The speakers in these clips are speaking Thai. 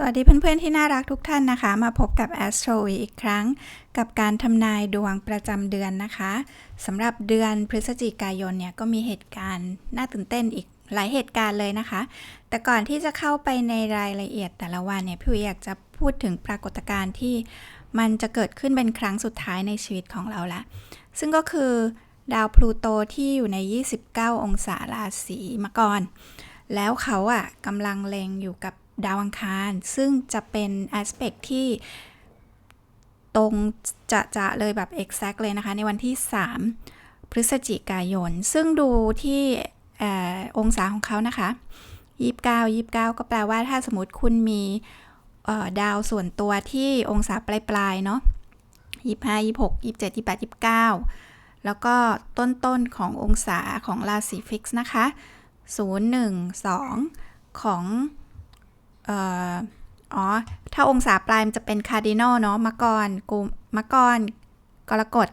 สวัสดีเพื่อนๆที่น่ารักทุกท่านนะคะ มาพบกับ Astro อีกครั้ง กับการทำนายดวงประจำเดือนนะคะสำหรับเดือนพฤศจิกายนเนี่ยก็มีเหตุการณ์น่าตื่นเต้นอีกหลายเหตุการณ์เลยนะคะ แต่ก่อนที่จะเข้าไปในรายละเอียดแต่ละวันเนี่ยพี่วิอยากจะพูดถึงปรากฏการณ์ที่มันจะเกิดขึ้นเป็นครั้งสุดท้ายในชีวิตของเราละซึ่งก็คือดาวพลูโตที่อยู่ใน 29 องศาราศีมกรแล้วเขาอะกำลังเลงอยู่กับ ดาวอังคาร ซึ่งจะเป็นแอสเปกที่ตรงจะจะเลยแบบ exact เลยนะคะ ในวันที่ 3 พฤศจิกายน ซึ่งดูที่อองศาของเขานะคะ29 29 ก็แปลว่าถ้าสมมติคุณมีดาวส่วนตัวที่องศาปลายๆเนาะ25 26 27 28 29 แล้วก็ต้นๆขององศาของราศีฟิกซ์นะคะ 0 1 2 ของ อ๋อ ถ้าองศาปลายมันจะเป็นคาร์ดินอลเนาะมะกรกุมมะกรกรกฎ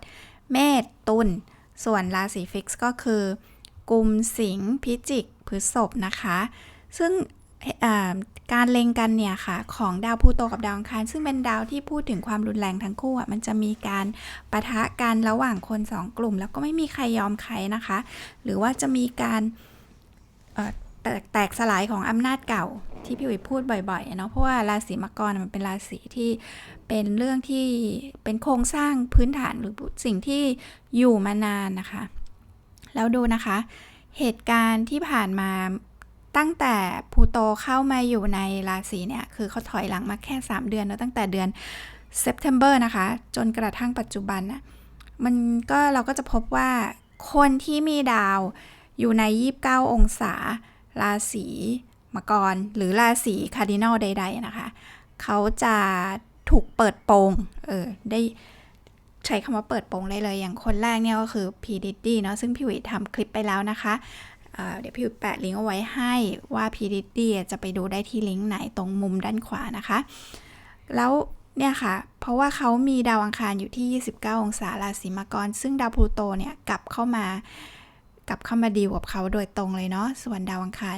เมษตุลส่วนราศีฟิกซ์ก็คือ กุมสิงห์พิจิกพฤษภนะคะ ซึ่งการเล็งกันเนี่ยค่ะ ของดาวพูโตกับดาวอังคาร ซึ่งเป็นดาวที่พูดถึงความรุนแรงทั้งคู่อะมันจะมีการปะทะกันระหว่างคนสองกลุ่ม แล้วก็ไม่มีใครยอมใครนะคะ หรือว่าจะมีการแตแตกสลายของอำนาจเก่า ที่พี่อุ๋ยพูดบ่อยๆเนาะเพราะว่าราศีมังกรมันเป็นราศีที่เป็นเรื่องที่เป็นโครงสร้างพื้นฐานหรือสิ่งที่อยู่มานานนะคะ แล้วดูนะคะ เหตุการณ์ที่ผ่านมาตั้งแต่พูโตเข้ามาอยู่ในราศีเนี่ย คือเขาถอยหลังมาแค่ 3 เดือนแล้วตั้งแต่เดือน September นะคะ จนกระทั่งปัจจุบันน่ะมันก็เราก็จะพบว่าคนที่มีดาวอยู่ใน 29 องศา ราศี มังกรหรือราศีคาร์ดินัลใด ๆ นะคะ เขาจะถูกเปิดโปงเออได้ใช้คำว่าเปิดโปงได้เลย อย่างคนแรกเนี่ยก็คือพีดิดดี้เนาะซึ่งพี่วิทำคลิปไปแล้วนะคะเเดี๋ยวพี่วิแปะลิงก์เอาไว้ให้ว่าพีดิดดี้จะไปดูได้ที่ลิงก์ไหนตรงมุมด้านขวานะคะ แล้วเนี่ยค่ะ เพราะว่าเขามีดาวอังคารอยู่ที่ 29 องศาราศีมังกร ซึ่งดาวพลูโตเนี่ยกลับเข้ามากลับเข้ามาดีลกับเขาโดยตรงเลยเนาะ ส่วนดาวอังคาร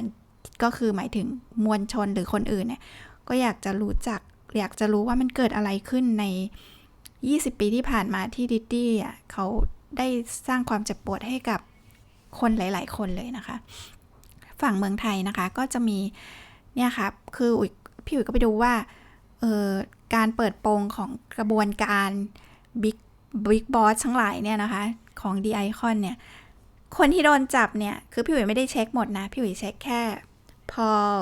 ก็คือหมายถึงมวลชนหรือคนอื่นเนี่ย ก็อยากจะรู้จัก อยากจะรู้ว่ามันเกิดอะไรขึ้นใน 20 ปีที่ผ่านมาที่ดิดดี้อะเขาได้สร้างความเจ็บปวดให้กับคนหลาย ๆ คนเลยนะคะ ฝั่งเมืองไทยนะคะก็จะมีเนี่ยค่ะคืออุ๋ยพี่อุ๋ยก็ไปดูว่าเออการเปิดโปงของกระบวนการบิ๊กบิ๊กบอสทั้งหลายเนี่ยนะคะ ของ d ีไอคอนเนี่ย คนที่โดนจับเนี่ย คือพี่อุ๋ยไม่ได้เช็คหมดนะ พี่อุ๋ยเช็คแค่ พอล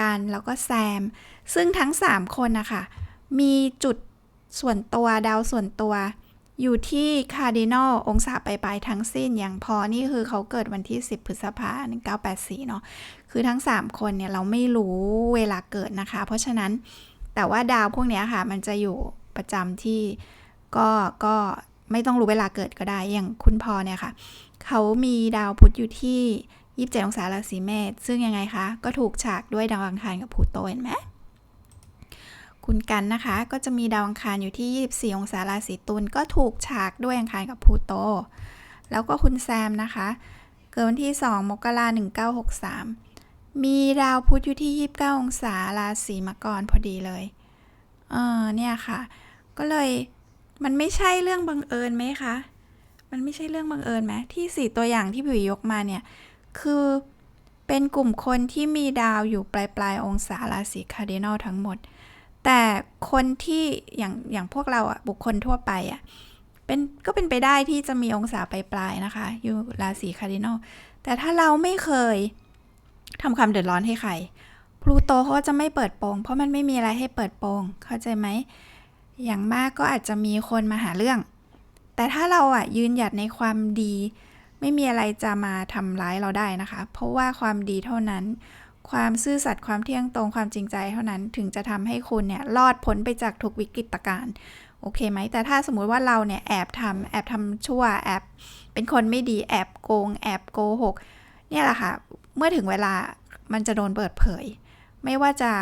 กันแล้วก็แซม ซึ่งทั้ง 3 คนนะคะ มีจุดส่วนตัวดาวส่วนตัว อยู่ที่คาร์ดินอลองศาปลายทั้งสิ้นอย่างพอนี่คือเขาเกิดวันที่ 10 พฤษภาคม1984 เนาะคือทั้ง 3 คนเนี่ย เราไม่รู้เวลาเกิดนะคะ เพราะฉะนั้นแต่ว่าดาวพวกนี้ค่ะ มันจะอยู่ประจำที่ก็ก็ไม่ต้องรู้เวลาเกิดก็ได้อย่างคุณพอเนี่ยค่ะ เขามีดาวพุธอยู่ที่ 27องศาราศีเมษซึ่งยังไงคะ ก็ถูกฉากด้วยดาวอังคารกับพลูโตเห็นไหมคุณกันนะคะ ก็จะมีดาวอังคารอยู่ที่ 24 องศาราศีตุลก็ถูกฉากด้วยอังคารกับพลูโต แล้วก็คุณแซมนะคะ เกิดวันที่ 2 มกราคม1963 มีดาวพุธอยู่ที่ 29 องศาราศีมังกรพอดีเลย เออเนี่ยค่ะ ก็เลยมันไม่ใช่เรื่องบังเอิญไหมคะ มันไม่ใช่เรื่องบังเอิญไหมที่สี่ตัวอย่างที่ผิวยกมาเนี่ย คือเป็นกลุ่มคนที่มีดาวอยู่ปลายปลายองศาราศีคาร์ดินัลทั้งหมด แต่คนที่อย่างอย่างพวกเราอะบุคคลทั่วไปอะเป็นก็เป็นไปได้ที่จะมีองศาปลายปลายนะคะ อยู่ราศีคาร์ดินัลแต่ถ้าเราไม่เคยทำความเดือดร้อนให้ใครพลูโตเขาจะไม่เปิดโปงเพราะมันไม่มีอะไรให้เปิดโปงเข้าใจไหม อย่างมากก็อาจจะมีคนมาหาเรื่อง แต่ถ้าเราอะยืนหยัดในความดี ไม่มีอะไรจะมาทำร้ายเราได้นะคะ เพราะว่าความดีเท่านั้น ความซื่อสัตย์ความเที่ยงตรงความจริงใจเท่านั้นถึงจะทำให้คุณเนี่ยรอดพ้นไปจากทุกวิกฤตการณ์โอเคไหม แต่ถ้าสมมุติว่าเราเนี่ยแอบทำแอบทำชั่วแอบเป็นคนไม่ดีแอบโกง แอบโกหกเนี่ยแหละค่ะ เมื่อถึงเวลามันจะโดนเปิดเผย ไม่ว่าจะ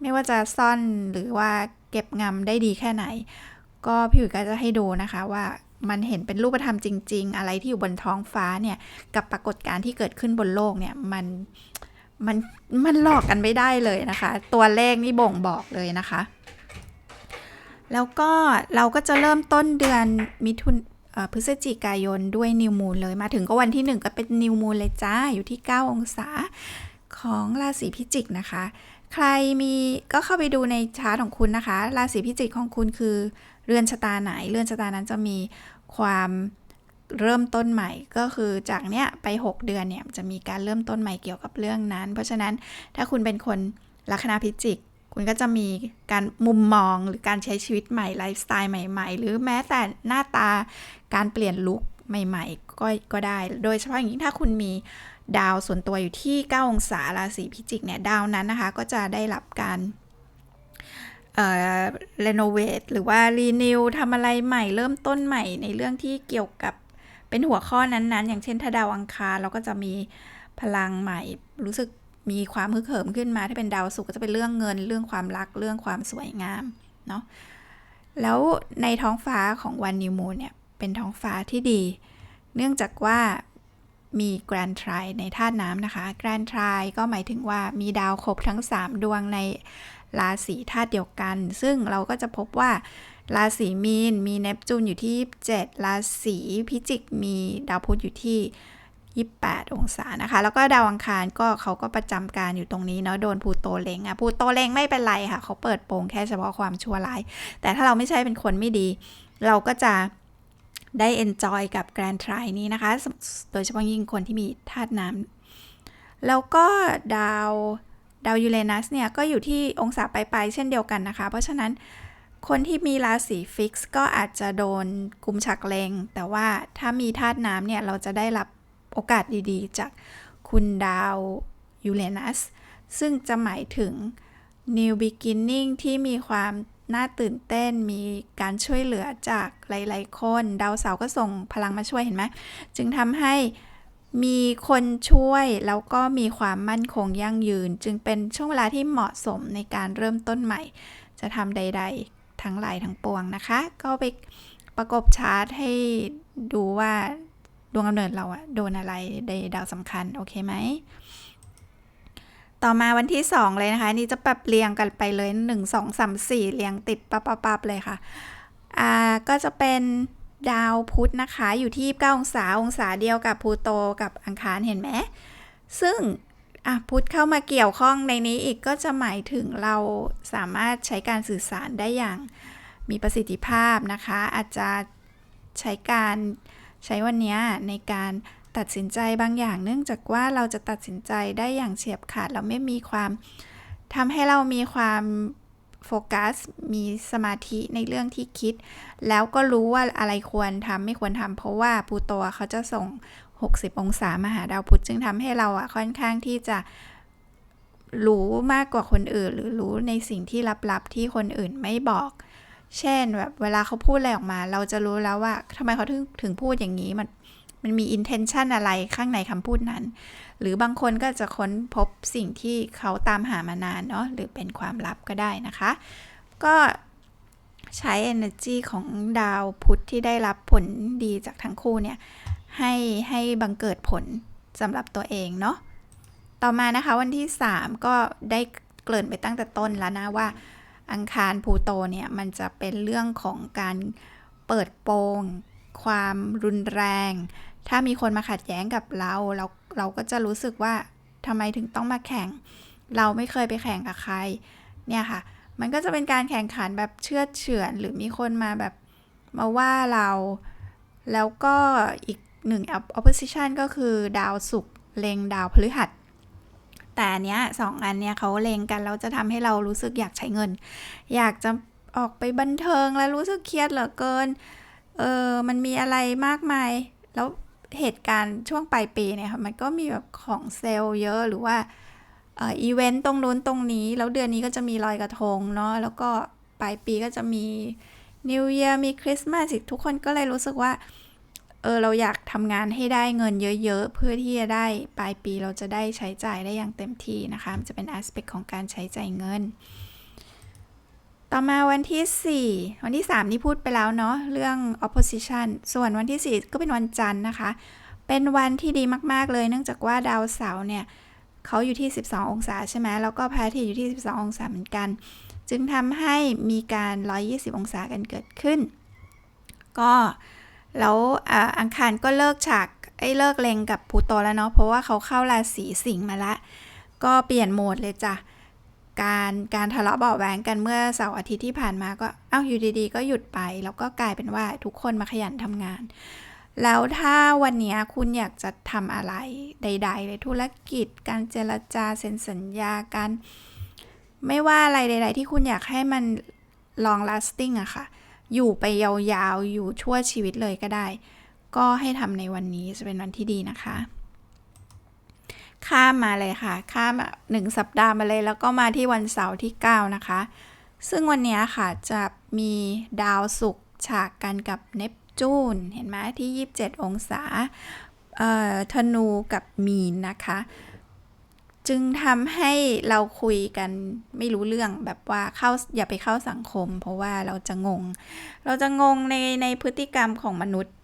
ไม่ว่าจะซ่อนหรือว่าเก็บงำได้ดีแค่ไหน ก็พี่อุ๋ยก็จะให้ดูนะคะว่า มันเห็นเป็นรูปธรรมจริง ๆ อะไรที่อยู่บนท้องฟ้าเนี่ย กับปรากฏการณ์ที่เกิดขึ้นบนโลกเนี่ยมันมันมันหลอกกันไม่ได้เลยนะคะ ตัวเลขนี่บ่งบอกเลยนะคะ แล้วก็เราก็จะเริ่มต้นเดือนมิถุนพฤศจิกายนด้วยนิวมูนเลยมาถึงก็วันที่ 1 ก็เป็นนิวมูนเลยจ้า อยู่ที่ 9 องศาของราศีพิจิกนะคะ ใครมีก็เข้าไปดูในชาร์ตของคุณนะคะ ราศีพิจิกของคุณคือ เรือนชะตาไหน เรือนชะตานั้นจะมีความเริ่มต้นใหม่ก็คือจากเนี้ยไป 6 เดือนเนี่ยจะมีการเริ่มต้นใหม่เกี่ยวกับเรื่องนั้น เพราะฉะนั้นถ้าคุณเป็นคนลัคนาพิจิก คุณก็จะมีการมุมมองหรือการใช้ชีวิตใหม่ไลฟ์สไตล์ใหม่ๆ หรือแม้แต่หน้าตาการเปลี่ยนลุคใหม่ๆก็ก็ได้ โดยเฉพาะอย่างยิ่งถ้าคุณมีดาวส่วนตัวอยู่ที่ 9 องศาราศีพิจิกเนี่ยดาวนั้นนะคะ ก็จะได้รับการ เอ่อรีโนเวทหรือว่ารีนิวทำอะไรใหม่เริ่มต้นใหม่ในเรื่องที่เกี่ยวกับเป็นหัวข้อนั้นๆ อย่างเช่นถ้าดาวอังคารเราก็จะมีพลังใหม่ รู้สึกมีความฮึกเหิมขึ้นมา ถ้าเป็นดาวศุกร์ก็จะเป็นเรื่องเงิน เรื่องความรักเรื่องความสวยงามเนาะแล้วในท้องฟ้าของวันนิวมูนเนี่ยเป็นท้องฟ้าที่ดี เนื่องจากว่ามีแกรนทรายในธาตุน้ำนะคะ แกรนทรายก็หมายถึงว่ามีดาวครบทั้ง 3 ดวงใน ราศีธาตุเดียวกัน ซึ่งเราก็จะพบว่าราศีมีนมีเนปจูนอยู่ที่27ราศีพิจิกมีดาวพุธอยู่ที่ 28 องศานะคะ แล้วก็ดาวอังคารก็เขาก็ประจำการอยู่ตรงนี้เนาะโดนพูโตเลงอะพูโตเลงไม่เป็นไรค่ะ เขาเปิดโปงแค่เฉพาะความชั่วร้าย แต่ถ้าเราไม่ใช่เป็นคนไม่ดี เราก็จะได้ enjoy กับแกรนทรายนี้นะคะ โดยเฉพาะยิ่งคนที่มีธาตุน้ำแล้วก็ดาว ดาวยูเรนัสเนี่ยก็อยู่ที่องศาปลายๆเช่นเดียวกันนะคะ เพราะฉะนั้นคนที่มีราศีฟิกซ์ก็อาจจะโดนกลุ่มฉักเลง แต่ว่าถ้ามีธาตุน้ำเนี่ย เราจะได้รับโอกาสดีๆ จากคุณดาวยูเรนัส ซึ่งจะหมายถึง new beginning ที่มีความน่าตื่นเต้นมีการช่วยเหลือจากหลาย ๆ คน ดาวเสาร์ก็ส่งพลังมาช่วยเห็นไหม จึงทำให้ มีคนช่วยแล้วก็มีความมั่นคงยั่งยืน จึงเป็นช่วงเวลาที่เหมาะสมในการเริ่มต้นใหม่ จะทำใด ๆ ทั้งหลายทั้งปวงนะคะ ก็ไปประกบชาร์ตให้ดูว่าดวงกำเนิดเราอะโดนอะไรในดาวสำคัญ โอเคไหม ต่อมาวันที่ 2 เลยนะคะ นี่จะปรับเรียงกันไปเลย 1 2 3 4 เรียงติดปับปับเลยค่ะ อ่าก็จะเป็น ดาวพุธนะคะ อยู่ที่9องศาองศาเดียวกับพลูโตกับอังคารเห็นไหมซึ่งพุธเข้ามาเกี่ยวข้องในนี้อีกก็จะหมายถึงเราสามารถใช้การสื่อสารได้อย่างมีประสิทธิภาพนะคะ อาจจะใช้การใช้วันนี้ในการตัดสินใจบางอย่าง เนื่องจากว่าเราจะตัดสินใจได้อย่างเฉียบขาดเราไม่มีความทำให้เรามีความ โฟกัส มีสมาธิในเรื่องที่คิด แล้วก็รู้ว่าอะไรควรทำไม่ควรทำเพราะว่าพลูโตเขาจะส่ง 60 องศามาหาดาวพุธจึงทำให้เราอะค่อนข้างที่จะรู้มากกว่าคนอื่น หรือรู้ในสิ่งที่ลับๆ ที่คนอื่นไม่บอก เช่นแบบเวลาเขาพูดอะไรออกมา เราจะรู้แล้วว่าทำไมเขาถึงถึงพูดอย่างนี้มัน มันมี intention อะไรข้างในคำพูดนั้น หรือบางคนก็จะค้นพบสิ่งที่เขาตามหามานานเนาะหรือเป็นความลับก็ได้นะคะ ก็ใช้ energy ของดาวพุธที่ได้รับผลดีจากทั้งคู่เนี่ย ให้ให้บังเกิดผลสำหรับตัวเองเนาะต่อมานะคะวันที่ 3 ก็ได้เกริ่นไปตั้งแต่ต้นแล้วนะว่า อังคารพูโตเนี่ยมันจะเป็นเรื่องของการเปิดโปงความรุนแรง ถ้ามีคนมาขัดแย้งกับเรา เราเราก็จะรู้สึกว่าทำไมถึงต้องมาแข่ง เราไม่เคยไปแข่งกับใคร เนี่ยค่ะ มันก็จะเป็นการแข่งขันแบบเชื่อเฉือน หรือมีคนมาแบบมาว่าเรา แล้วก็อีกหนึ่ง opposition ก็คือดาวศุกร์เลงดาวพฤหัส แต่เนี้ยสองอันเนี้ยเขาเลงกัน แล้วจะทำให้เรารู้สึกอยากใช้เงิน อยากจะออกไปบันเทิงแล้วรู้สึกเครียดเหลือเกิน เออมันมีอะไรมากมาย แล้ว เหตุการณ์ช่วงปลายปีเนี่ยค่ะมันก็มีแบบของเซลล์เยอะหรือว่าอีเวนต์ตรงนู้นตรงนี้ แล้วเดือนนี้ก็จะมีลอยกระทงเนาะแล้วก็ปลายปีก็จะมี New Year มีคริสต์มาสอีกทุกคนก็เลยรู้สึกว่าเออเราอยากทำงานให้ได้เงินเยอะ ๆ เพื่อที่จะได้ปลายปีเราจะได้ใช้จ่ายได้อย่างเต็มที่นะคะ มันจะเป็น aspect ของการใช้จ่ายเงิน ต่อมาวันที่ 4 วันที่ 3 นี่พูดไปแล้วเนาะเรื่อง opposition ส่วนวันที่ 4 ก็เป็นวันจันทร์นะคะ เป็นวันที่ดีมาก ๆ เลย เนื่องจากว่าดาวเสาร์เนี่ยเขาอยู่ที่ 12 องศาใช่ไหมแล้วก็พระอาทิตย์อยู่ที่ 12 องศาเหมือนกัน จึงทำให้มีการ 120 องศากันเกิดขึ้น ก็แล้วออังคารก็เลิกฉากไอ้เลิกเลงกับพูโตแล้วเนาะเพราะว่าเขาเข้าราศีสิงห์มาละ ก็เปลี่ยนโหมดเลยจ้ะ การการทะเลาะเบาะแวงกันเมื่อเสาร์อาทิตย์ที่ผ่านมาก็เอ้าอยู่ดีๆ ก็หยุดไป แล้วก็กลายเป็นว่าทุกคนมาขยันทำงาน แล้วถ้าวันนี้คุณอยากจะทำอะไรใด ๆ เลยธุรกิจ การเจรจาเซ็นสัญญาการไม่ว่าอะไรใด ๆ ที่คุณอยากให้มัน long lasting อะค่ะ อยู่ไปยาวๆ อยู่ชั่วชีวิตเลยก็ได้ ก็ให้ทำในวันนี้จะเป็นวันที่ดีนะคะ ข้ามมาเลยค่ะ ข้ามหนึ่งสัปดาห์มาเลย แล้วก็มาที่วันเสาร์ที่ 9 นะคะ ซึ่งวันนี้ค่ะจะมีดาวศุกร์ฉากกันกับเนปจูน เห็นไหมที่ 27 องศาเอ่อธนูกับมีนนะคะ จึงทำให้เราคุยกันไม่รู้เรื่องแบบว่าเข้าอย่าไปเข้าสังคม เพราะว่าเราจะงง เราจะงงในในพฤติกรรมของมนุษย์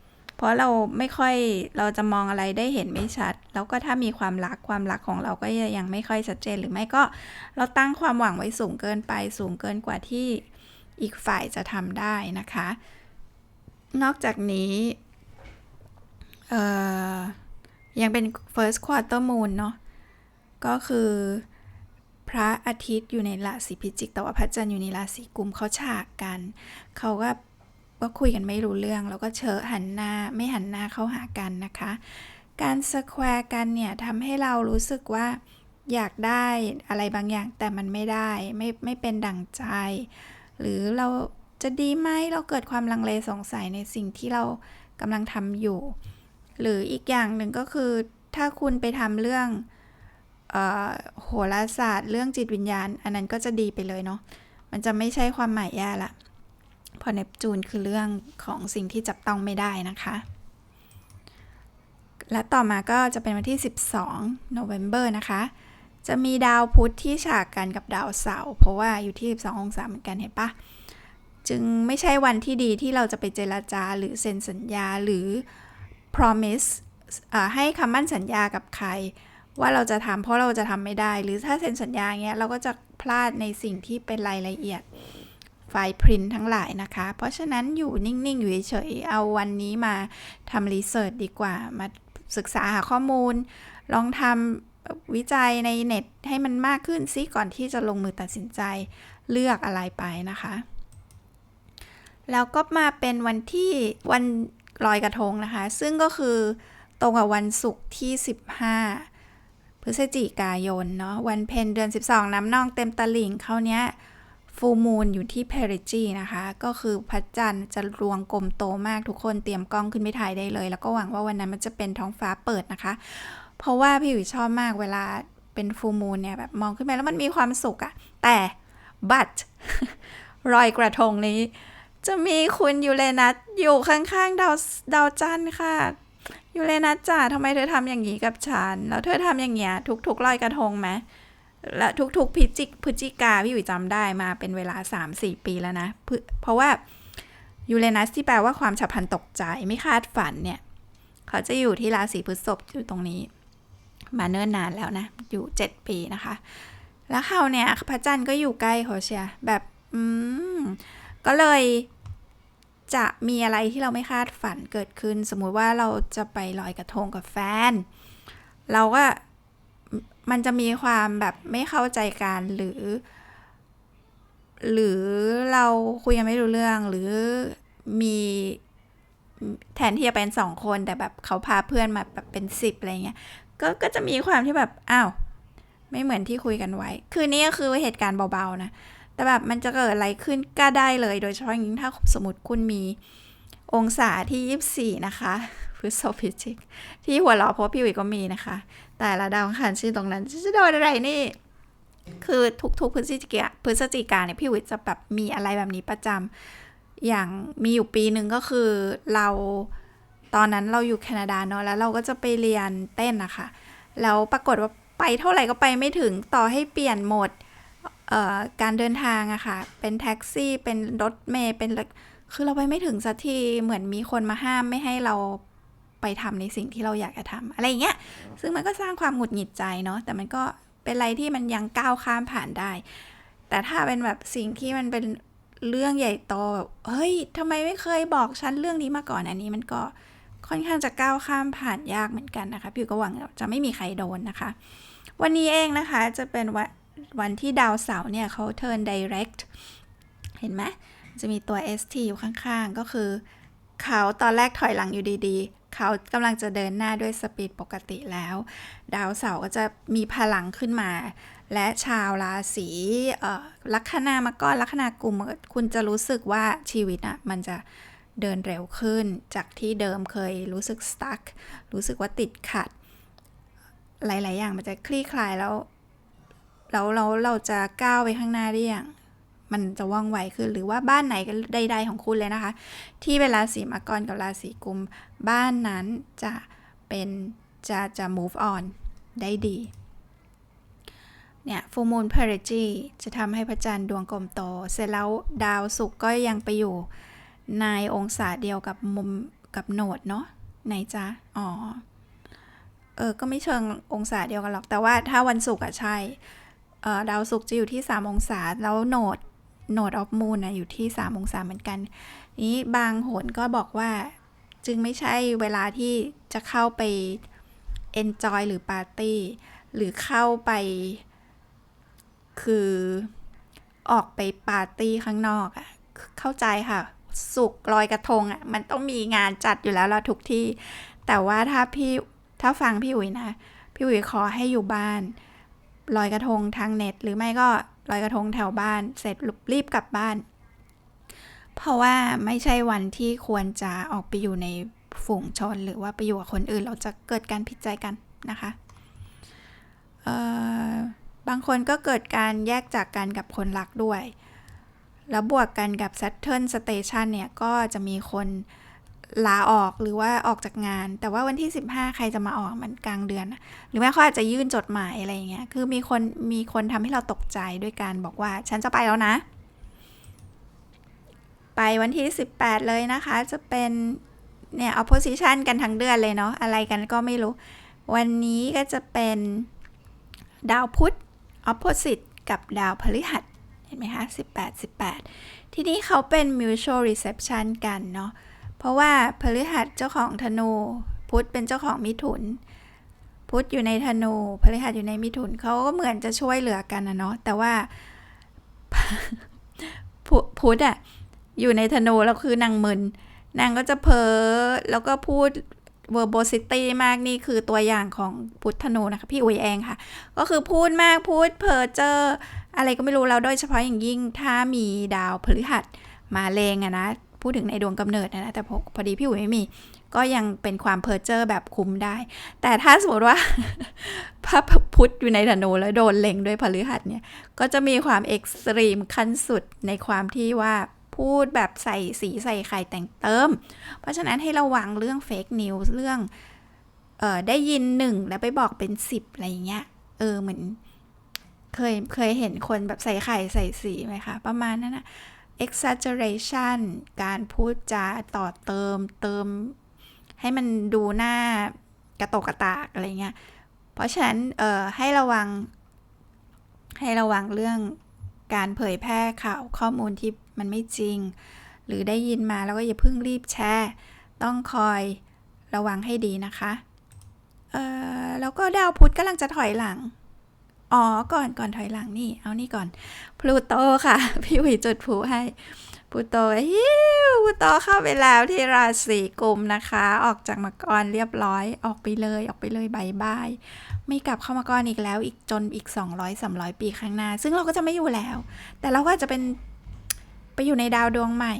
ราะเราไม่ค่อยเราจะมองอะไรได้เห็นไม่ชัด แล้วก็ถ้ามีความรักความรักของเราก็ยังไม่ค่อยชัดเจนหรือไม่ก็ เราตั้งความหวังไว้สูงเกินไปสูงเกินกว่าที่อีกฝ่ายจะทำได้นะคะ นอกจากนี้ยังเป็น first quarter moon เนาะก็คือพระอาทิตย์อยู่ในราศีพิจิก แต่ว่าพระจันทร์อยู่ในราศีกุมเขาฉากกัน เขาก็ ก็คุยกันไม่รู้เรื่อง แล้วก็เชอะหันหน้าไม่หันหน้าเข้าหากันนะคะ การสแควร์กันเนี่ยทำให้เรารู้สึกว่าอยากได้อะไรบางอย่างแต่มันไม่ได้ไม่ไม่เป็นดั่งใจ หรือเราจะดีไหมเราเกิดความลังเลสงสัยในสิ่งที่เรากำลังทำอยู่ หรืออีกอย่างหนึ่งก็คือถ้าคุณไปทำเรื่องโหราศาสตร์ เรื่องจิตวิญญาณ อันนั้นก็จะดีไปเลยเนาะมันจะไม่ใช่ความหมายแย่ละ เพราะเนปจูนคือเรื่องของสิ่งที่จับต้องไม่ได้นะคะ และต่อมาก็จะเป็นวันที่ 12 November นะคะ จะมีดาวพุธที่ฉากกันกับดาวเสาร์เพราะว่าอยู่ที่ 12 องศาเหมือนกันเห็นปะจึงไม่ใช่วันที่ดีที่เราจะไปเจราจาหรือเซ็นสัญญาหรือ promise อให้คำมั่นสัญญากับใคร ว่าเราจะทำเพราะเราจะทำไม่ได้ หรือถ้าเซ็นสัญญาเงี้ยเราก็จะพลาดในสิ่งที่เป็นรายละเอียด ไฟล์พรินทั้งหลายนะคะ เพราะฉะนั้นอยู่นิ่ง ๆ อยู่เฉยๆเอาวันนี้มาทำรีเสิร์ชดีกว่า มาศึกษาหาข้อมูล ลองทำวิจัยในเน็ตให้มันมากขึ้นซิก่อนที่จะลงมือตัดสินใจเลือกอะไรไปนะคะ แล้วก็มาเป็นวันที่วันลอยกระทงนะคะ ซึ่งก็คือตรงกับวันศุกร์ที่ 15 พฤศจิกายนเนาะวันเพ็ญเดือน 12 น้ำนองเต็มตลิ่งเขาวเนี้ย ฟูมูลอยู่ที่เพริจีนะคะ ก็คือพระจันทร์จะรวงกลมโตมากทุกคนเตรียมกล้องขึ้นไปถ่ายได้เลย แล้วก็หวังว่าวันนั้นมันจะเป็นท้องฟ้าเปิดนะคะ เพราะว่าพี่หวิชอบมากเวลาเป็นฟูมูลเนี่ยแบบมองขึ้นไปแล้วมันมีความสุขอะแต่ but รอยกระทงนี้ จะมีคุณยูเรนัสอยู่ข้างๆดาวดาวจันทร์ค่ะยูเรนัสจ๋าทำไมเธอทำอย่างนี้กับฉัน แล้วเธอทำอย่างเงี้ยทุกๆลอยกระทงไหม และทุกๆพฤศจิพฤศจิกาพี่หวิจำได้มาเป็นเวลา 3-4 ปีแล้วนะเพราะเพราะว่ายูเรนัสที่แปลว่าความฉับพลันตกใจไม่คาดฝันเนี่ย เขาจะอยู่ที่ราศีพฤษภอยู่ตรงนี้ มาเนิ่นนานแล้วนะ อยู่ 7 ปีนะคะ แล้วเขาเนี่ยพระจันทร์ก็อยู่ใกล้เขาเชียแบบอืมก็เลยจะมีอะไรที่เราไม่คาดฝันเกิดขึ้น สมมุติว่าเราจะไปลอยกระทงกับแฟน เราก็ มันจะมีความแบบไม่เข้าใจกันหรือ หรือเราคุยกันไม่รู้เรื่องหรือมีแทนที่จะเป็นสองคนแต่แบบเขาพาเพื่อนมาแบบเป็นสิบอะไรเงี้ยก็ก็จะมีความที่แบบอ้าวไม่เหมือนที่คุยกันไว้ คือนี่ก็คือเหตุการณ์เบาๆนะแต่แบบมันจะเกิดอะไรขึ้นก็ได้เลย โดยเฉพาะยิ่งถ้าสมมติคุณมีองศาที่24นะคะพฤษภพิจิกที่หัวเราะเพราะพี่วิก็มีนะคะแต่ละดาวอังคารชื่อตรงนั้นจะโดนอะไรนี่ คือทุกๆพฤศจิกาพฤศจิกาเนี่ยพี่วิทย์จะแบบมีอะไรแบบนี้ประจำอย่างมีอยู่ปีหนึ่งก็คือเราตอนนั้นเราอยู่แคนาดาเนาะแล้วเราก็จะไปเรียนเต้นนะคะแล้วปรากฏว่าไปเท่าไหร่ก็ไปไม่ถึงต่อให้เปลี่ยนโหมดเอ่อการเดินทางอะค่ะ เป็นแท็กซี่เป็นรถเมย์เป็นคือเราไปไม่ถึงสักทีเหมือนมีคนมาห้ามไม่ให้เรา ไปทำในสิ่งที่เราอยากจะทำอะไรอย่างเงี้ย ซึ่งมันก็สร้างความหงุดหงิดใจเนาะ แต่มันก็เป็นอะไรที่มันยังก้าวข้ามผ่านได้ แต่ถ้าเป็นแบบสิ่งที่มันเป็นเรื่องใหญ่โตแบบเฮ้ยทำไมไม่เคยบอกฉันเรื่องนี้มาก่อนอันนี้มันก็ค่อนข้างจะก้าวข้ามผ่านยากเหมือนกันนะคะพี่ก็หวังจะไม่มีใครโดนนะคะ วันนี้เองนะคะจะเป็นวันวันที่ดาวเสาร์เนี่ยเขา turn direct เห็นไหมจะมีตัว st อยู่ข้างๆ ก็คือเขาตอนแรกถอยหลังอยู่ดีๆ เขากำลังจะเดินหน้าด้วยสปีดปกติแล้ว ดาวเสาร์ก็จะมีพลังขึ้นมา และชาวราศีลัคนามาก็ลัคนากุมคุณจะรู้สึกว่าชีวิตอะมันจะเดินเร็วขึ้น จากที่เดิมเคยรู้สึก stuck รู้สึกว่าติดขัด หลาย ๆ อย่างมันจะคลี่คลายแล้วแล้วเราเราจะก้าวไปข้างหน้าได้อย่าง มันจะว่องไวขึ้น หรือว่าบ้านไหนก็ใด ๆ ของคุณเลยนะคะ ที่เป็นราศีมังกรกับราศีกุม บ้านนั้นจะเป็นจะจะ move on ได้ดีเนี่ย full moon perigee จะทำให้พระจันทร์ดวงกลมโต เสร็จแล้วดาวศุกร์ก็ยังไปอยู่ในองศาเดียวกับมุมกับโหนดเนาะไหนจ๊ะ อ๋อ เออ ก็ไม่เชิงองศาเดียวกันหรอก แต่ว่าถ้าวันศุกร์อะใช่ เออดาวศุกร์จะอยู่ที่ 3 องศา แล้วโหนด โนดออฟมูนนะอยู่ที่ 3 องศาเหมือนกัน นี้บางโหนก็บอกว่าจึงไม่ใช่เวลาที่จะเข้าไป enjoy หรือปาร์ตี้หรือเข้าไป คือออกไปปาร์ตี้ข้างนอกอะเข้าใจค่ะ สุกลอยกระทงอะมันต้องมีงานจัดอยู่แล้วเราทุกที่ แต่ว่าถ้าพี่ถ้าฟังพี่อุ๋ยนะ พี่อุ๋ยขอให้อยู่บ้านลอยกระทงทางเน็ต หรือไม่ก็ ลอยกระทงแถวบ้าน เสร็จรีบกลับบ้าน เพราะว่าไม่ใช่วันที่ควรจะออกไปอยู่ในฝูงชนหรือว่าไปอยู่กับคนอื่น เราจะเกิดการผิดใจกันนะคะบางคนก็เกิดการแยกจากกันกับคนรักด้วย แล้วบวกกันกับ Saturn Station เนี่ย ก็จะมีคน ลาออกหรือว่าออกจากงาน แต่ว่าวันที่ 15 ใครจะมาออกมันกลางเดือน หรือแม้เขาอาจจะยื่นจดหมายอะไรอย่างเงี้ยคือมีคนมีคนทำให้เราตกใจด้วยการบอกว่า ฉันจะไปแล้วนะ ไปวันที่ 18 เลยนะคะ จะเป็นเนี่ย opposition กันทั้งเดือนเลยเนาะอะไรกันก็ไม่รู้ วันนี้ก็จะเป็นดาวพุธ opposite กับดาวพฤหัสเห็นไหมคะ 18 18 ที่นี่เขาเป็น mutual reception กันเนาะ เพราะว่าพฤหัสเจ้าของธนู พุธเป็นเจ้าของมิถุน พุธอยู่ในธนูพฤหัสอยู่ในมิถุนเขาก็เหมือนจะช่วยเหลือกันนะเนาะแต่ว่าพุพุธอะอยู่ในธนูแล้วคือนางมึนนางก็จะเพ้อแล้วก็พูด verbosity มากนี่คือตัวอย่างของพุทธนูนะคะ พี่อุ๋ยเองค่ะ ก็คือพูดมากพูดเพ้อเจออะไรก็ไม่รู้แล้วโดยเฉพาะอย่างยิ่งถ้ามีดาวพฤหัสมาเลงอะนะ พูดถึงในดวงกำเนิดนะ แต่พอพอดีพี่อุ๋ยไม่มี ก็ยังเป็นความเพ้อเจอแบบคุ้มได้ แต่ถ้าสมมติว่าพระพุทธอยู่ในธนูแล้วโดนเล็งด้วยพฤหัสเนี่ย ก็จะมีความเอ็กซ์ตรีมขั้นสุดในความที่ว่าพูดแบบใส่สีใส่ไข่แต่งเติม เพราะฉะนั้นให้ระวังเรื่องเฟกนิวส์เรื่องเออได้ยินหนึ่งแล้วไปบอกเป็นสิบอะไรเงี้ย เออเหมือนเคยเคยเห็นคนแบบใส่ไข่ใส่สีไหมคะ ประมาณนั้นนะ exaggeration การพูดจาต่อเติมเติม ให้มันดูหน้ากระตกกระตากอะไรเงี้ย เพราะฉะนั้นเออให้ระวัง ให้ระวังเรื่องการเผยแพร่ข่าวข้อมูลที่มันไม่จริง หรือได้ยินมาแล้วก็อย่าเพิ่งรีบแชร์ ต้องคอยระวังให้ดีนะคะ เออแล้วก็ดาวพุธกำลังจะถอยหลัง อ๋อ ก่อนก่อนถอยหลังนี่ เอานี่ก่อน พลูโตค่ะ พี่หวีจุดพลุให้พลูโตฮิวพลูโตเข้าไปแล้วที่ราศีกุมนะคะ ออกจากมังกรเรียบร้อย ออกไปเลย ออกไปเลยบายบาย ไม่กลับเข้ามาก่อนอีกแล้ว อีกจนอีก 200 300 ปีข้างหน้า ซึ่งเราก็จะไม่อยู่แล้ว แต่เราก็จะเป็นไปอยู่ในดาวดวงใหม่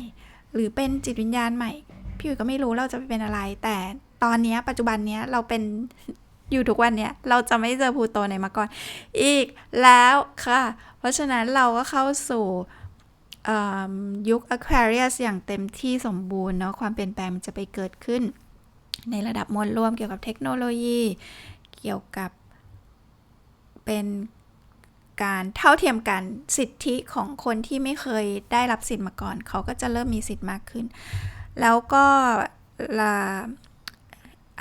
หรือเป็นจิตวิญญาณใหม่ พี่อุ๋ยก็ไม่รู้เราจะไปเป็นอะไร แต่ตอนนี้ปัจจุบันนี้เราเป็น อยู่ทุกวันเนี้ยเราจะไม่เจอพลูโตในมาก่อน อีกแล้วค่ะ เพราะฉะนั้นเราก็เข้าสู่ยุค Aquarius อย่างเต็มที่สมบูรณ์เนาะความเปลี่ยนแปลงมันจะไปเกิดขึ้น ในระดับมวลรวมเกี่ยวกับเทคโนโลยี เกี่ยวกับเป็นการเท่าเทียมกันสิทธิของคนที่ไม่เคยได้รับสิทธิ์มาก่อน เขาก็จะเริ่มมีสิทธิ์มากขึ้น แล้วก็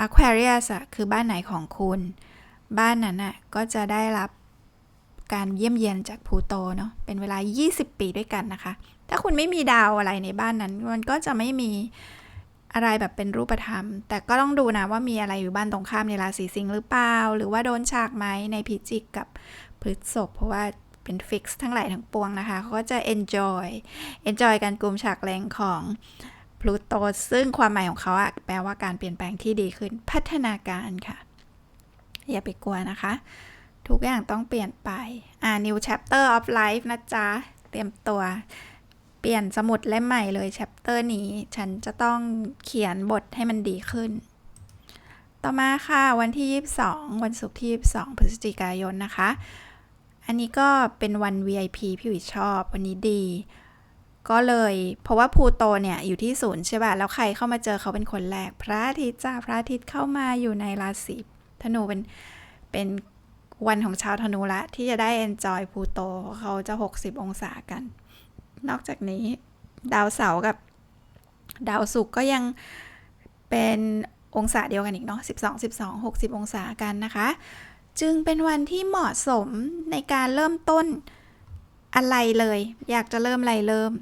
Aquarius อะคือบ้านไหนของคุณ บ้านนั้นน่ะก็จะได้รับการเยี่ยมเยียนจากพูโตเนาะเป็นเวลา 20 ปีด้วยกันนะคะ ถ้าคุณไม่มีดาวอะไรในบ้านนั้น มันก็จะไม่มีอะไรแบบเป็นรูปธรรม แต่ก็ต้องดูนะว่ามีอะไรอยู่บ้านตรงข้ามในราศีสิงห์หรือเปล่า หรือว่าโดนฉากไหมในพิจิกกับพฤษภเพราะว่าเป็นฟิกซ์ทั้งหลายทั้งปวงนะคะเขาก็จะ enjoy enjoy การกลุ่มฉากแรงของ พลูโตซึ่งความหมายของเขาอะแปลว่าการเปลี่ยนแปลงที่ดีขึ้นพัฒนาการค่ะ อย่าไปกลัวนะคะ ทุกอย่างต้องเปลี่ยนไป อ่า new chapter of life นะจ๊ะ เตรียมตัวเปลี่ยนสมุดเล่มใหม่เลย chapter นี้ ฉันจะต้องเขียนบทให้มันดีขึ้น ต่อมาค่ะวันที่ 22 วันศุกร์ที่ 22 พฤศจิกายนนะคะ อันนี้ก็เป็นวัน VIP พี่วิชอบ วันนี้ดี ก็เลยเพราะว่าพูโตเนี่ยอยู่ที่ศูนย์ใช่ป่ะ แล้วใครเข้ามาเจอเขาเป็นคนแรก พระอาทิตย์จ้าพระอาทิตย์เข้ามาอยู่ในราศีธนูเป็นเป็นวันของชาวธนูละ ที่จะได้ enjoy พลูโตเขาจะ 60 องศากัน นอกจากนี้ ดาวเสาร์กับ ดาวศุกร์ก็ยังเป็นองศาเดียวกันอีกเนาะ12 12 60 องศากันนะคะ จึงเป็นวันที่เหมาะสมในการเริ่มต้นอะไรเลย อยากจะเริ่มอะไรเริ่ม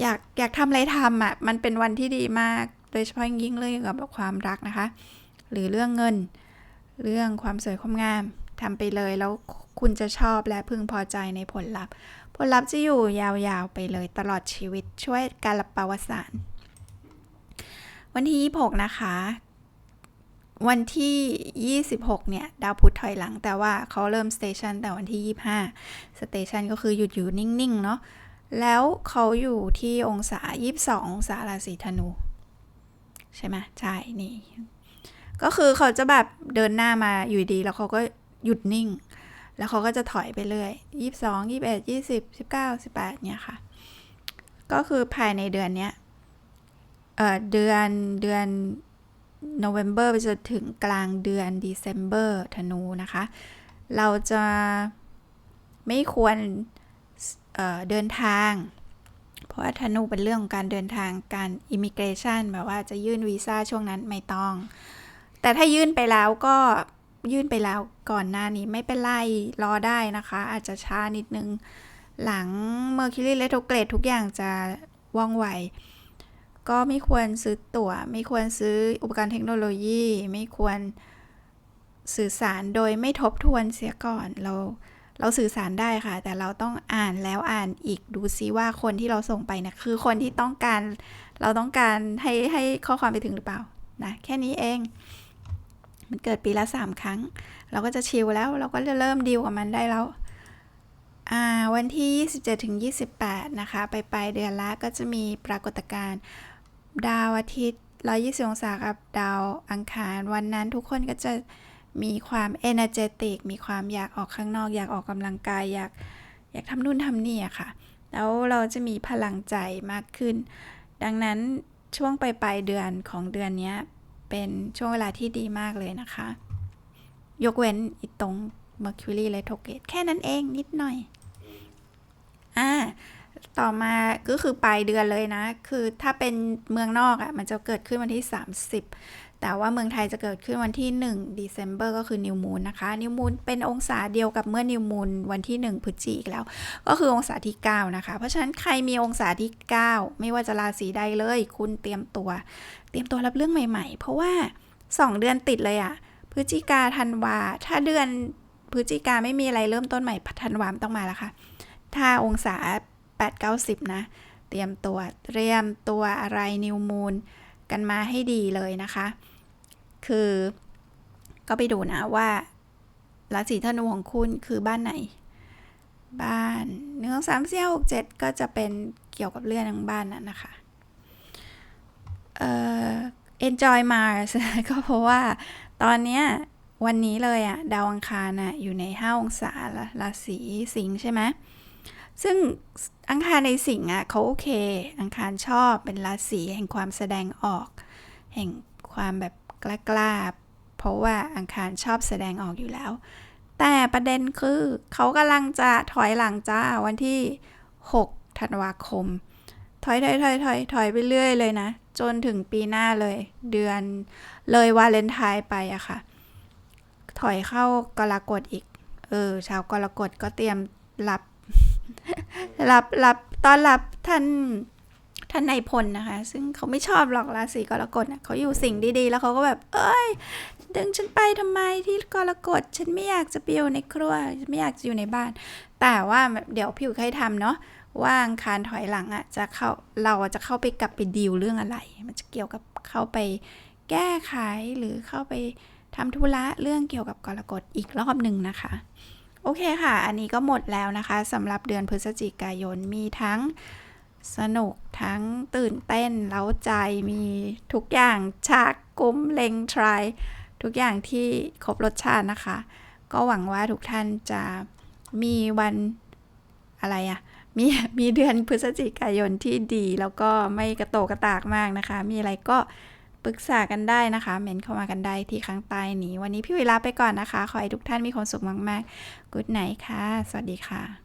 อยากอยากทำอะไรทำอะ่ะมันเป็นวันที่ดีมาก โดยเฉพาะยิ่งเรื่องเกี่ยวกับความรักนะคะ หรือเรื่องเงิน เรื่องความสวยความงามทำไปเลยแล้วคุณจะชอบและพึงพอใจในผลลัพธ์ ผลลัพธ์จะอยู่ยาวๆไปเลยตลอดชีวิตช่วยการประวัติศาสตร์วันที่ 26 นะคะ วันที่ 26 เนี่ย ดาวพุธถอยหลัง แต่ว่าเขาเริ่มสเตชันแต่วันที่ 25สเตชันก็คือหยุดอยู่นิ่ง ๆ เนาะ แล้วเขาอยู่ที่องศา 22 องศาราศีธนู ใช่ไหมใช่นี่ ก็คือเขาจะแบบเดินหน้ามาอยู่ดี แล้วเขาก็หยุดนิ่ง แล้วเขาก็จะถอยไปเรื่อยยี่สองยี่เอ็ดยี่สิบสิบเก้าสิบแปดเนี่ยค่ะ ก็คือภายในเดือนเนี้ยเเดือนเดือน November ไปจนถึงกลางเดือน December ธนูนะคะ เราจะไม่ควร เดินทาง เพราะว่าธนูเป็นเรื่องของการเดินทางการ immigration แบบว่าจะยื่นวีซ่าช่วงนั้นไม่ต้อง แต่ถ้ายื่นไปแล้วก็ยื่นไปแล้วก่อนหน้านี้ไม่เป็นไรรอได้นะคะ อาจจะช้านิดนึง หลัง Mercury retrograde ทุกอย่างจะว่องไว ก็ไม่ควรซื้อตั๋ว ไม่ควรซื้ออุปกรณ์เทคโนโลยี ไม่ควรสื่อสารโดยไม่ทบทวนเสียก่อนเรา เราสื่อสารได้ค่ะ แต่เราต้องอ่านแล้วอ่านอีกดูซิว่าคนที่เราส่งไปนะคือคนที่ต้องการ เราต้องการให้ให้ข้อความไปถึงหรือเปล่านะแค่นี้เอง มันเกิดปีละสามครั้ง เราก็จะชิลแล้ว เราก็จะเริ่มดีลกับมันได้แล้ววันที่ 27ถึง28 นะคะ ไปปลายเดือนละก็จะมีปรากฏการณ์ดาวอาทิตย์ 120 องศากับดาวอังคาร วันนั้นทุกคนก็จะ มีความ energetic มีความอยากออกข้างนอก อยากออกกำลังกายอยากอยากทำนู่นทำนี่อะค่ะ แล้วเราจะมีพลังใจมากขึ้น ดังนั้นช่วงปลายปลายเดือนของเดือนนี้เป็นช่วงเวลาที่ดีมากเลยนะคะ ยกเว้นอีตรง Mercury retrograde แค่นั้นเองนิดหน่อย อ่า ต่อมาก็คือปลายเดือนเลยนะ คือถ้าเป็นเมืองนอกอะ่ะ มันจะเกิดขึ้นวันที่ 30 แต่ว่าเมืองไทยจะเกิดขึ้นวันที่1 December ก็คือ New Moon นะคะ New Moon เป็นองศาเดียวกับเมื่อ New Moon วันที่ 1พฤศจิกแล้ว ก็คือองศาที่ 9 นะคะ เพราะฉะนั้นใครมีองศาที่ 9 ไม่ว่าจะราศีใดเลย คุณเตรียมตัว เตรียมตัวรับเรื่องใหม่ๆ เพราะว่า 2 เดือนติดเลยอะพฤศจิกาธันวา ถ้าเดือนพฤศจิกาไม่มีอะไรเริ่มต้นใหม่ธันวามต้องมาแล้วค่ะ ถ้าองศา 8 90นะ เตรียมตัว เตรียมตัวอะไรนิวมูลกันมาให้ดีเลยนะคะ คือ ก็ไปดูนะว่าราศีธนูของคุณคือบ้านไหน บ้านหนึ่งสามสี่หกเจ็ดก็จะเป็นเกี่ยวกับเรื่องของบ้านนั้นนะคะ เอ่อ enjoy Mars ก็เพราะว่าตอนเนี้ยวันนี้เลยอะดาวอังคารอะอยู่ใน 5 องศาราศีสิงห์ใช่ไหมซึ่งอังคารในสิงห์อะเขาโอเค อังคารชอบเป็นราศีแห่งความแสดงออก แห่งความแบบ กล้าๆ เพราะว่าอังคารชอบแสดงออกอยู่แล้ว แต่ประเด็นคือเขากำลังจะถอยหลังจ้าวันที่ 6 ธันวาคม ถอยถอยถอยถอยถอยไปเรื่อยเลยนะ จนถึงปีหน้าเลย เดือนเลยวาเลนไทน์ไปอะค่ะ ถอยเข้ากรกฎอีก เออ ชาวกรกฎก็เตรียมรับรับรับต้อนรับท่าน ท่านนายพลนะคะ ซึ่งเขาไม่ชอบหรอกราศีกรกฎเขาอยู่สิ่งดีๆ แล้วเขาก็แบบ เอ้ย ดึงฉันไปทำไมที่กรกฎฉันไม่อยากจะไปอยู่ในครัวฉันไม่อยากจะอยู่ในบ้าน แต่ว่าเดี๋ยวพี่อยู่เคยทำเนาะว่างคารถอยหลังอะ่ะจะเข้าเราจะเข้าไปกลับไปดีลเรื่องอะไร มันจะเกี่ยวกับเข้าไปแก้ไขหรือเข้าไปทำธุระเรื่องเกี่ยวกับกรกฎอีกรอบหนึ่งนะคะ โอเคค่ะ อันนี้ก็หมดแล้วนะคะสำหรับเดือนพฤศจิกายนมีทั้ง สนุกทั้งตื่นเต้นเล้าใจมีทุกอย่างฉากกุ้มเลงทรายทุกอย่างที่ครบรสชาตินะคะ ก็หวังว่าทุกท่านจะมีวันอะไรอะมีมีเดือนพฤศจิกายนที่ดี แล้วก็ไม่กระโตกกระตากมากนะคะ มีอะไรก็ปรึกษากันได้นะคะ เมนเข้ามากันได้ที่ข้างใต้นี้ วันนี้พี่วิลาไปก่อนนะคะ ขอให้ทุกท่านมีความสุขมากๆ Good night ค่ะ สวัสดีค่ะ